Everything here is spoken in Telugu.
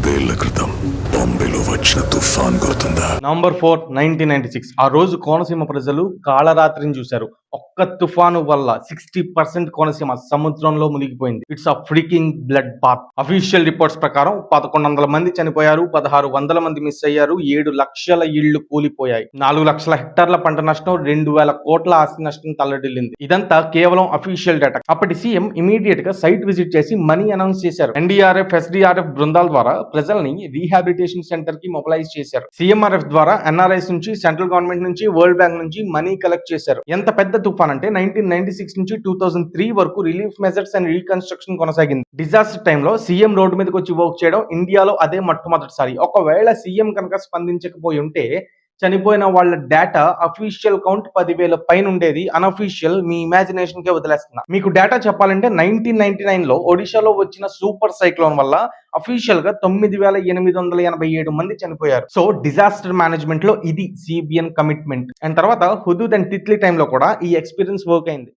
పదేళ్ళ క్రితం బాంబేలో వచ్చిన తుఫాన్ గుర్తుందా? Number four nineteen ninety six ఆ రోజు కోనసీమ ప్రజలు కాళరాత్రిని చూశారు. ఒక్క తుఫాను వల్ల సిక్స్టీ పర్సెంట్ కోనసీమ సముద్రంలో మునిగిపోయింది. It's a freaking blood bath official reports ప్రకారం పదకొండు వందల మంది చనిపోయారు పదహారు వందల మంది మిస్ అయ్యారు ఏడు లక్షల ఇళ్ళు కూలిపోయాయి. నాలుగు లక్షల హెక్టార్ల పంట నష్టం రెండు వేల కోట్ల ఆస్తి నష్టం తల్లడిల్లింది. ఇదంతా కేవలం అఫీషియల్ డేటా అప్పటి సీఎం ఇమీడియట్గా సైట్ విజిట్ చేసి మనీ అనౌన్స్ చేశారు. ఎన్డీఆర్ఎఫ్ ఎస్డీఆర్ఎఫ్ బృందాల ద్వారా ప్రజల్ని రీహాబిలిటేషన్ సెంటర్కి మొబిలైజ్ చేశారు. సీఎంఆర్ఎఫ్ ద్వారా ఎన్ఆర్ఐస్ నుంచి సెంట్రల్ గవర్నమెంట్ నుంచి వరల్డ్ బ్యాంక్ నుంచి మనీ కలెక్ట్ చేశారు. ఎంత పెద్ద తుఫాన్ అంటే నైన్టీన్ నైన్టీ సిక్స్ నుంచి టూ థౌసండ్ త్రీ వరకు రిలీఫ్ మెజర్స్ అండ్ రీకన్స్ట్రక్షన్ కొనసాగింది. డిజాస్టర్ టైంలో సీఎం రోడ్డు మీదకి వచ్చి వర్క్ చేయడం ఇండియాలో అదే మొట్టమొదటిసారి. ఒకవేళ సీఎం కనుక స్పందించకపోయి ఉంటే చనిపోయిన వాళ్ళ డేటా అఫీషియల్ కౌంట్ పదివేల పైన ఉండేది అన్అఫీషియల్ మీ ఇమాజినేషన్ కే వదిలేస్తున్నా. మీకు డేటా చెప్పాలంటే నైన్టీన్ నైన్టీ నైన్లో ఒడిశాలో వచ్చిన సూపర్ సైక్లోన్ వల్ల అఫీషియల్గా తొమ్మిది వేల ఎనిమిది వందల ఎనభై ఏడు మంది చనిపోయారు. సో డిజాస్టర్ మేనేజ్మెంట్లో ఇది సిబిఎన్ కమిట్మెంట్ అండ్ తర్వాత హుదూద్ అండ్ తిత్లీ టైంలో కూడా ఈ ఎక్స్పీరియన్స్ వర్క్ అయింది.